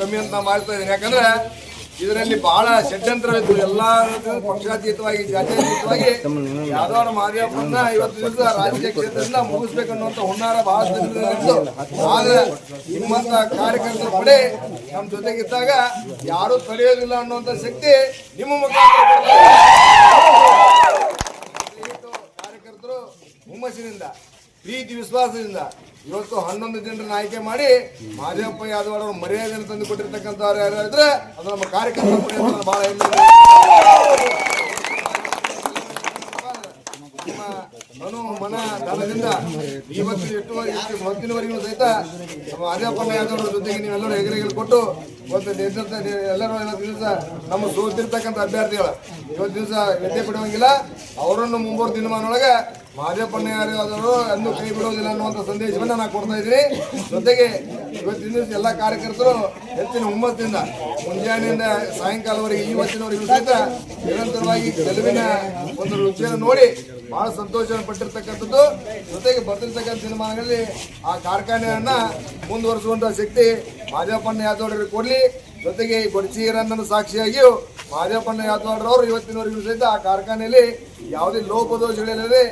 ಕಮ್ಮಿ ಅಂತ ಮಾಡ್ತಾ ಇದ್ದೀನಿ. ಯಾಕಂದ್ರೆ ಇದರಲ್ಲಿ ಬಹಳ ಷಡ್ಯಂತ್ರವಿತ್ತು. ಎಲ್ಲ ಪಕ್ಷಾತೀತವಾಗಿ, ಜಾತ್ಯತೀತವಾಗಿ ಯಾದವರ ಮಹಾದೇವಪ್ಪನ್ನ ಇವತ್ತು ದಿವಸ ರಾಜಕೀಯ ಕ್ಷೇತ್ರದಿಂದ ಮುಗಿಸ್ಬೇಕನ್ನುವಂತ ಹುನ್ನಾರ ದಿನಗಳಿತ್ತು ಆದ್ರೆ ನಿಮ್ಮಂತ ಕಾರ್ಯಕರ್ತರ ಪಡೆ ನಮ್ಮ ಜೊತೆಗಿದ್ದಾಗ ಯಾರು ತಡೆಯೋದಿಲ್ಲ ಅನ್ನುವಂತ ಶಕ್ತಿ ನಿಮ್ಮ ಮುಖಾಂತರ. ಕಾರ್ಯಕರ್ತರು ಹುಮ್ಮಸ್ಸಿನಿಂದ. ಪ್ರೀತಿ ವಿಶ್ವಾಸದಿಂದ ಇವತ್ತು ಹನ್ನೊಂದು ಜನರನ್ನ ಆಯ್ಕೆ ಮಾಡಿ ಮಾದೇವಪ್ಪ ಯಾದವ್ ಅವರು ಮರ್ಯಾದೆಯನ್ನು ತಂದು ಕೊಟ್ಟಿರ್ತಕ್ಕಂಥವ್ರು ಯಾರು ಇದ್ರೆ ಅದು ನಮ್ಮ ಕಾರ್ಯಕ್ರಮ ಬಹಳ ಮನು, ಮನ, ಧನದಿಂದ ಇವತ್ತು ಎಷ್ಟು ಎಷ್ಟು ಹೊತ್ತಿನವರೆಗೂ ಸಹಿತ ನಮ್ಮ ಮಾದೇವಪ್ಪನ ಯಾದವರ ಜೊತೆಗೆ ನೀವೆಲ್ಲರೂ ಹೆಗರಿಗಳು ಕೊಟ್ಟು ಒಂದು ನಿರ್ದಿಷ್ಟ ಎಲ್ಲರೂ ಇವತ್ತು ದಿವಸ ನಮ್ಮ ಸೋತಿರ್ತಕ್ಕಂಥ ಅಭ್ಯರ್ಥಿಗಳು. ಇವತ್ತು ದಿವಸ ಗೆದ್ದೆ ಬಿಡುವಂಗಿಲ್ಲ. ಅವರನ್ನು ಮುಂಬರುವ ದಿನಮಾನೊಳಗೆ ಮಾದೇವಪ್ಪನ ಯಾರಾದರೂ ಎಂದು ಕೈ ಬಿಡೋದಿಲ್ಲ ಅನ್ನುವಂಥ ಸಂದೇಶವನ್ನು ನಾನು ಕೊಡ್ತಾ ಇದ್ದೀನಿ. ಜೊತೆಗೆ ಇವತ್ತಿನ ದಿವಸ ಎಲ್ಲ ಕಾರ್ಯಕರ್ತರು ಹೆಚ್ಚಿನ ಹುಮ್ಮಸ್ಸಿಂದ, ಮುಂಜಾನೆಯಿಂದ ಸಾಯಂಕಾಲವರೆಗೆ ಇವತ್ತಿನವರೆಗೂ ಸಹಿತ ನಿರಂತರವಾಗಿ ಗೆಲುವಿನ ಒಂದು ರುಚಿಯನ್ನು ನೋಡಿ ಬಹಳ ಸಂತೋಷವನ್ನು ಪಟ್ಟಿರ್ತಕ್ಕಂಥದ್ದು. ಜೊತೆಗೆ ಬರ್ತಿರ್ತಕ್ಕಂಥ ದಿನಮಾನಗಳಲ್ಲಿ ಆ ಕಾರ್ಖಾನೆಯನ್ನ ಮುಂದುವರಿಸುವಂತಹ ಶಕ್ತಿ ಮಾದೇವಪ್ಪನ ಯಾದವ್ರಿಗೆ ಕೊಡಲಿ. ಜೊತೆಗೆ ಈ ಸಾಕ್ಷಿಯಾಗಿ ಸಾಕ್ಷಿಯಾಗಿಯೂ ಮಾದೇವಪ್ಪನ ಯಾದವ್ರವರು ಇವತ್ತಿನವರೆಗೂ ಸಹಿತ ಆ ಕಾರ್ಖಾನೆಯಲ್ಲಿ ಯಾವುದೇ ಲೋಪದೋಷಗಳಿಲ್ಲದೆ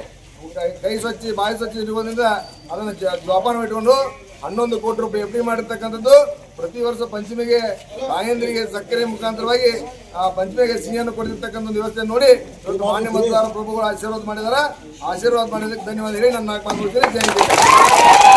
ಕೈ- ಸ್ವಚ್ಛ, ಬಾಯಿ ಸ್ವಚ್ಛ ಇರುವುದರಿಂದ ಅದನ್ನು ಜೋಪಾನ ಇಟ್ಕೊಂಡು ಹನ್ನೊಂದು ಕೋಟಿ ರೂಪಾಯಿ ಎಫ್ ಡಿ ಮಾಡಿರ್ತಕ್ಕಂಥದ್ದು ಪ್ರತಿ ವರ್ಷ ಪಂಚಮಿಗೆ ತಾಯಂದಿರಿಗೆ ಸಕ್ಕರೆ ಮುಖಾಂತರವಾಗಿ, ಆ, ಪಂಚಮಿಗೆ ಸಿಹಿಯನ್ನು ಕೊಡ್ತಿರ್ತಕ್ಕಂಥ ಒಂದು ವ್ಯವಸ್ಥೆ ನೋಡಿ ಇವತ್ತು ಮಾನ್ಯ ಮತದಾರ ಪ್ರಭುಗಳು ಆಶೀರ್ವಾದ ಮಾಡಿದಾರ ಆಶೀರ್ವಾದ ಮಾಡಿದ್ದಕ್ಕೆ ಧನ್ಯವಾದ ಹೇಳಿ ನನ್ನ ಮಾತು ಜಯಂತಿ.